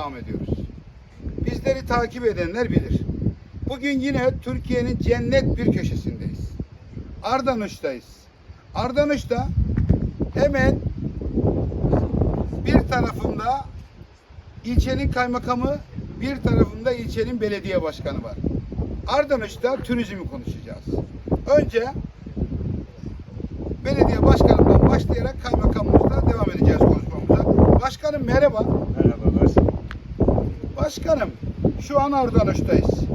devam ediyoruz. Bizleri takip edenler bilir. Bugün yine Türkiye'nin cennet bir köşesindeyiz. Ardanuş'tayız. Ardanuş'ta hemen bir tarafında ilçenin kaymakamı, bir tarafında ilçenin belediye başkanı var. Ardanuş'ta turizmi konuşacağız. Önce belediye başkanından başlayarak kaymakamımızla devam edeceğiz konuşmamıza. Başkanım merhaba. Merhabalar. Başkanım şu an Ardanuş'tayız.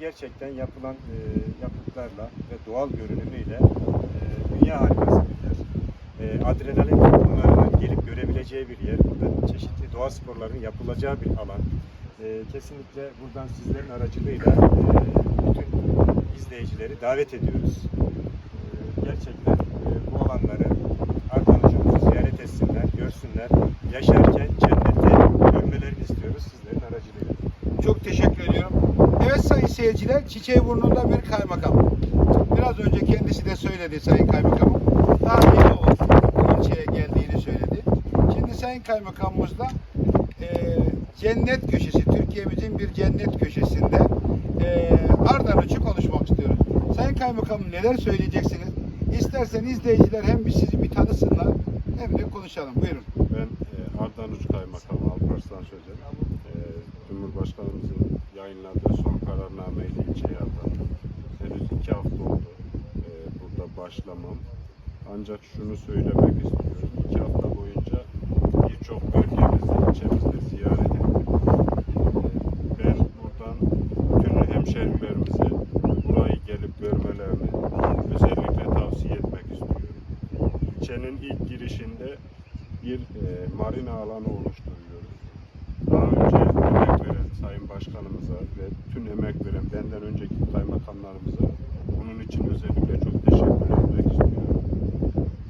Gerçekten yapılan e, yapıtlarla ve doğal görünümüyle e, dünya harikası bir yer. E, adrenalin takımlarının gelip görebileceği bir yer. Burada çeşitli doğa sporlarının yapılacağı bir alan. E, kesinlikle buradan sizlerin aracılığıyla e, bütün izleyicileri davet ediyoruz. E, gerçekten e, bu alanları Ardanucumuzu ziyaret etsinler, görsünler. Yaşarken cenneti görmelerini istiyoruz sizlerin aracılığıyla. Çok teşekkür ediyorum. Seyirciler, çiçeği burnunda bir kaymakam. Biraz önce kendisi de söyledi sayın kaymakamım. Daha yeni o ilçeye geldiğini söyledi. Şimdi sayın kaymakamımızla eee cennet köşesi, Türkiye'mizin bir cennet köşesinde eee Ardanuç'u konuşmak istiyoruz. Sayın kaymakamım neler söyleyeceksiniz? İstersen izleyiciler hem bir sizi bir tanısınlar hem de konuşalım. Buyurun. Ben e, Ardanuç Kaymakamı Alparslan Sözer. E, Cumhurbaşkanımızın yayınladığı son ilçeye atandım. Henüz iki hafta oldu e, burada başlamam. Ancak şunu söylemek istiyorum. İki hafta boyunca birçok bölgemizde, ilçemizde ziyaret ettim. E, ben buradan bütün hemşehrilerimize burayı gelip görmelerini özellikle tavsiye etmek istiyorum. İlçenin ilk girişinde bir e, marina alanı oluşturuyoruz. Daha önce emek veren Sayın Başkanımıza ve tüm emek veren benden önceki kaymakamlarımıza bunun için özellikle çok teşekkür etmek istiyorum.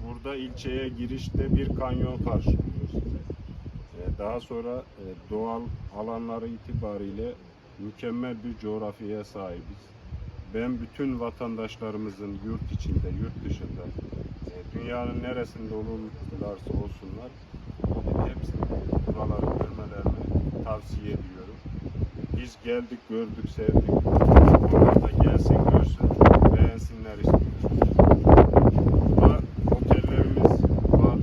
Burada ilçeye girişte bir kanyon karşılıyor size. E, daha sonra e, doğal alanları itibariyle mükemmel bir coğrafyaya sahibiz. Ben bütün vatandaşlarımızın yurt içinde, yurt dışında e, dünyanın neresinde olurlarsa olsunlar hepsini buraları görmelerini tavsiye ediyorum. Biz geldik, gördük, sevdik. Onlar da gelsin, görsün, beğensinler istiyoruz. Burada otellerimiz var.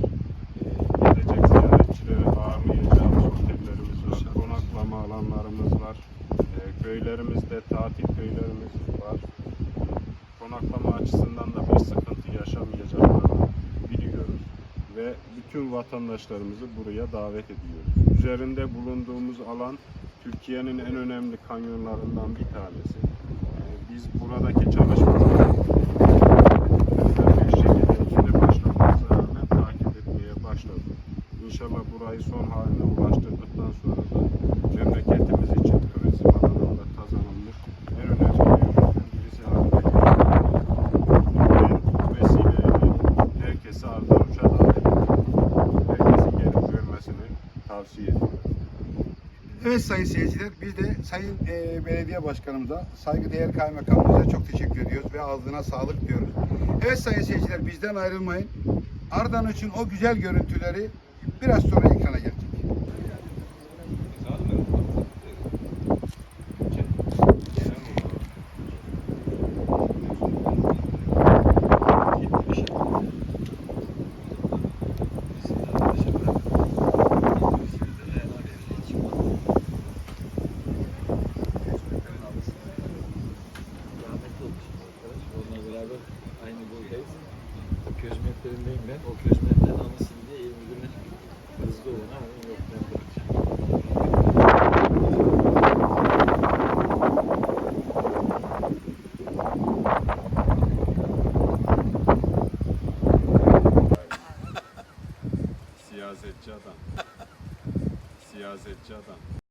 Gelecek ziyaretçileri ağırlayacağımız otellerimiz var. Konaklama alanlarımız var. E, köylerimizde tatil köylerimiz var. Konaklama açısından da bir sıkıntı yaşamayacaklarını biliyoruz ve bütün vatandaşlarımızı buraya davet ediyoruz. Üzerinde bulunduğumuz alan Türkiye'nin en önemli kanyonlarından bir tanesi. E, Biz buradaki çalışmaları. İnşallah burayı son haline ulaştırdıktan sonra da memleketimiz için turizm alanında kazanılmış en önemli yerlerden birisi haline bu vesileyle herkese davet ediyorum. Herkesin gelip görmesini tavsiye ediyorum. Evet sayın seyirciler, biz de sayın e, belediye başkanımıza, saygıdeğer kaymakamımıza çok teşekkür ediyoruz ve ağzına sağlık diyoruz. Evet sayın seyirciler, bizden ayrılmayın. Ardanuç'un o güzel görüntüleri biraz sonra ekrana gelecek. O közmetlerindeyim ben. O közmetler anısın diye 20 güne hızlı olun ha. Yok ben bırakacağım. Siyasetçi adam. Siyasetçi adam.